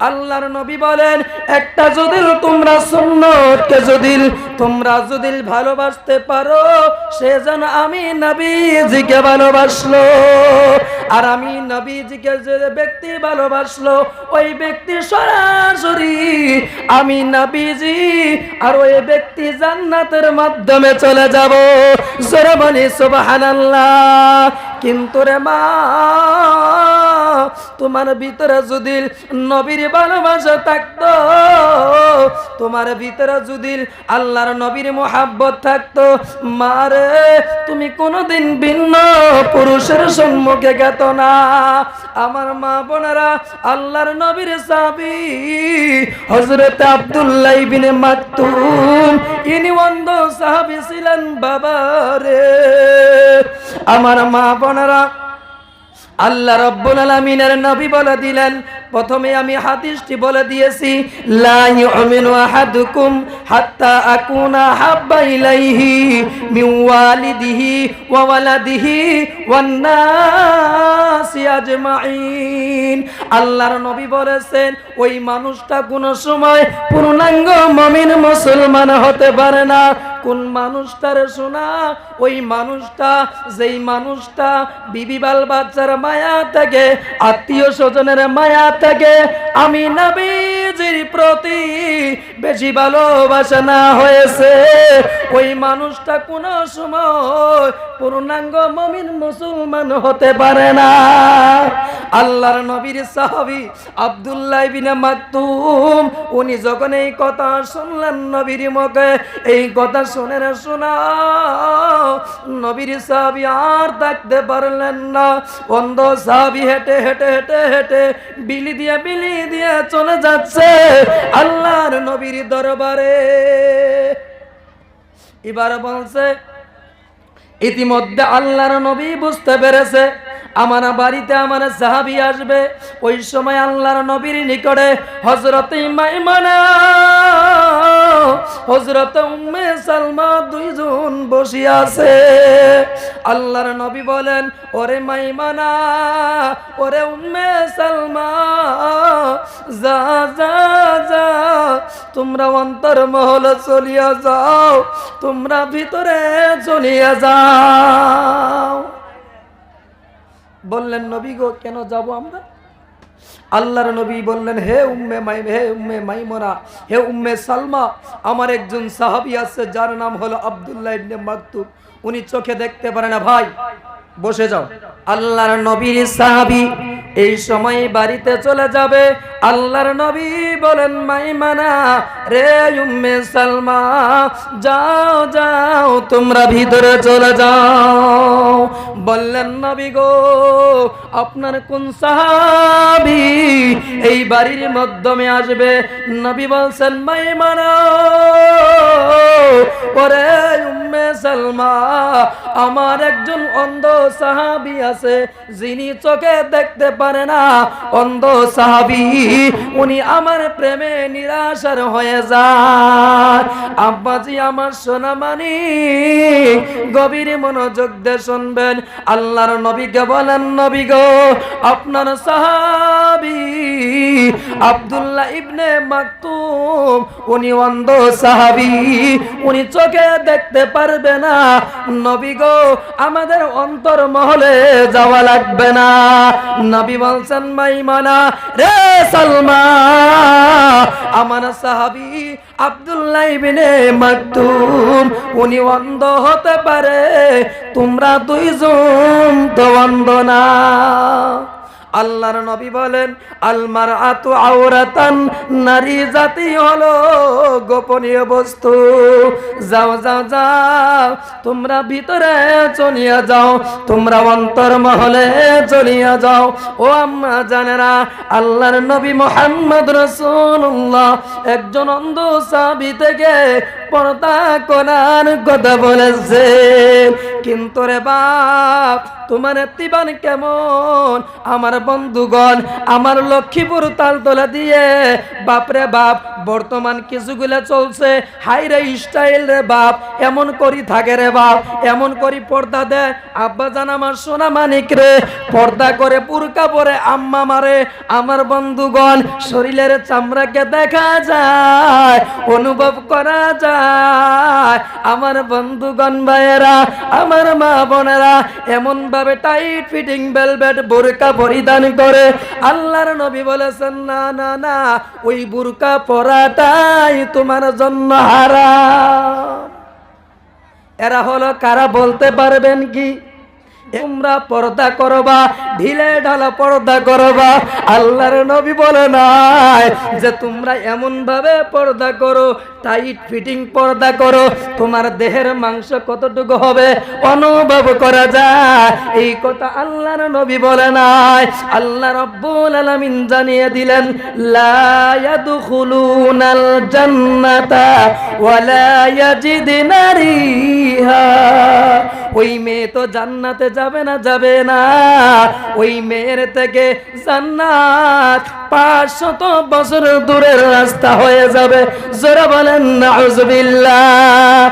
আল্লাহর নবী বলেন, একটা যদি তোমরা সুন্নতকে যদি তোমরা যদি ভালোবাসতে পারো, সে যেন আমি নবীজিকে ভালোবাসলো। আর আমি নবীজিকে যে ব্যক্তি ভালোবাসলো, ওই ব্যক্তি সরাসরি আমি নবীজি, আর ওই ব্যক্তি জান্নাতের মাধ্যমে চলে যাব। জোরে বলি, সুবহানাল্লাহ। কিন্তু রে মা তোমার ভিতরে যদি নবীর ভালোবাসা থাকতো, তোমার ভিতরে যদি আল্লাহর নবীর মোহাব্বত থাকতো মারে তুমি কোনোদিন ভিন্ন পুরুষের সম্মুখে গেত না। আমার মা বোনেরা, আল্লাহর নবীর সাবি হজরত আব্দুল্লাহ ইবিনে মাকতুম, ইনি অন্ধ সাহাবি ছিলেন বাবারে আমার মা বোনেরা আল্লাহ রব্বুল আলামিনের নবী বলে দিলেন, প্রথমে আমি হাদিসটি বলে দিয়েছি, লা ইউমিনু আহাদুকুম হাত্তা আকুনা হাব্বা ইলাইহি মিন ওয়ালিদিহি ওয়া ওয়ালাদিহি ওয়ান নাসি আজমাইন। আল্লাহর নবী বলেছেন, ওই মানুষটা কোন সময় পূর্ণাঙ্গ মুমিন মুসলমান হতে পারে না। কোন মানুষটা রে শোনা ওই মানুষটা, যেই মানুষটা বিবি বাল বাচ্চার মায়া থেকে আত্মীয় স্বজনের মায়া থেকে আমি নবীজির প্রতি বেশি ভালোবাসা না হয়েছে। ওই মানুষটা কোন সময় পূর্ণাঙ্গ মমিন মুসলমান হতে পারে না। আল্লাহর নবীর সাহাবি আব্দুল্লাহ বিনে মাকতুম, উনি যখন এই কথা শুনলেন নবীর মুখে, এই কথা শুনে না শোনা নবীর সাহাবি আর থাকতে পারলেন না। অন্ধ সাহাবি হেঁটে হেঁটে হেঁটে হেঁটে বিলি দিয়ে বিলি দিয়ে চলে যাচ্ছে। আল্লাহর নবীর দরবারে। এবার বলছে, ইতিমধ্যে আল্লাহর নবী বুঝতে পেরেছে, আমার বাড়িতে আমার সাহাবি আসবে। ওই সময় আল্লাহর নবীর নিকটে হজরত হজরত উম্মে সালমা দুইজন বসে আছে। আল্লাহর নবী বলেন, ওরে মাইমানা, ওরে উম্মে সালমা, যা যা তোমরা অন্তর মহল চলিয়া যাও, তোমরা ভিতরে চলিয়া যাও। বললেন, নবী গো, কেন যাব আমরা? আল্লাহর নবী বললেন, হে উম্মে মাই, হে উম্মে মাইমনা, হে উম্মে সালমা, আমার একজন সাহাবী আছে, যার নাম হলো আব্দুল্লাহ ইবনে মাকতুব। উনি চোখে দেখতে পারে না, ভাই। বসে যাও। আল্লাহর নবীর সাহাবী এই সময় বাড়িতে চলে যাবে। আল্লাহর নবী বলেন মাইমানা রে উম্মে সালমা যাও যাও তোমরা ভিতরে চলে যাও। বললেন নবী গো আপনার কোন সাহাবি এই বাড়ির মাধ্যমে আসবে? নবী বলছেন মাইমানা ওরে উম্মে সালমা আমার একজন অন্ধ সাহাবি আছে, যিনি চোখে দেখতে পারে না, অন্ধ সাহাবি, উনি আমার প্রেমে নিরাশার হয়ে যায়। আব্বাজি আমার সোনামানি, গভীর মনোযোগ দিয়ে শুনবেন, আল্লাহর নবীকে বলেন, নবী গো, আপনার সাহাবি আব্দুল্লাহ ইবনে মাকতুম, উনি অন্ধ সাহাবি, উনি চোখে দেখতে পারবে না। নবী গো, আমাদের অন্তর মহলে যাওয়া লাগবে না। নবী বলছেন মাইমানা রে সালমা, আমার সাহাবি উনি হতে পারে, তোমরা দুইজন তো অন্ধ না। আল্লাহর নবী বলেন আলমার আতু আওরাতান নারী জাতি হলো গোপনীয় বস্তু। যাও যাও যাও, তোমরা ভিতরে চলিয়া যাও, তোমরা অন্তর মহলে চলিয়া যাও। ও আম্মা জানেরা, আল্লাহর নবী মোহাম্মদ রসুল্লাহ একজন অন্ধ সাবি থেকে পর্দা করার কথা বলেছে কিন্তু রে বাপ, তোমার তিবান কেমন? আমার বন্ধুগণ, আমার লক্ষ্মীপুর তালতলা দিয়ে। বাপরে বাপ, বর্তমান কিছুগুলা চলছে? হাই রে স্টাইল রে বাপ, এমন করি থাকে রে বাপ, এমন করি পর্দা দেয় আব্বা জান আমার সোনা মানিক রে, পর্দা করে পুরকা পরে আম্মা মারে। আমার বন্ধুগণ, শরীরের চামড়াকে দেখা যায়, অনুভব করা যায়। আমার বন্ধুগণ ভাইয়েরা আমার মা বোনেরা এমন ভাবে টাইট ফিটিং বেলবেট বোরকা পরিধান করে। আল্লাহর নবী বলেছেন, না না না, ওই বোরকা পরাটাই তোমার জন্য হারা এরা হলো, কারা বলতে পারবেন কি? তোমরা পর্দা করবা, ঢিলে ঢালা পর্দা করবা। আল্লাহর নবী বলে নাই যে, তোমরা এমন ভাবে পর্দা করো, টাইট ফিটিং পর্দা করো, তোমার দেহের মাংস কতটুকু হবে অনুভব করা যায়। এই কথা আল্লাহর নবী বলে নাই। আল্লাহ রব্বুল আলামিন জানিয়ে দিলেন, লা ইয়াদখুলুনাল জান্নাতা ওয়ালা রিহা। ওই মেয়ে তো জান্নাতে যাবে না যাবে না। ওই মেয়ের থেকে জান্নাত পাঁচশত বছর দূরের রাস্তা হয়ে যাবে। জোরা বলেন, নাউজুবিল্লাহ।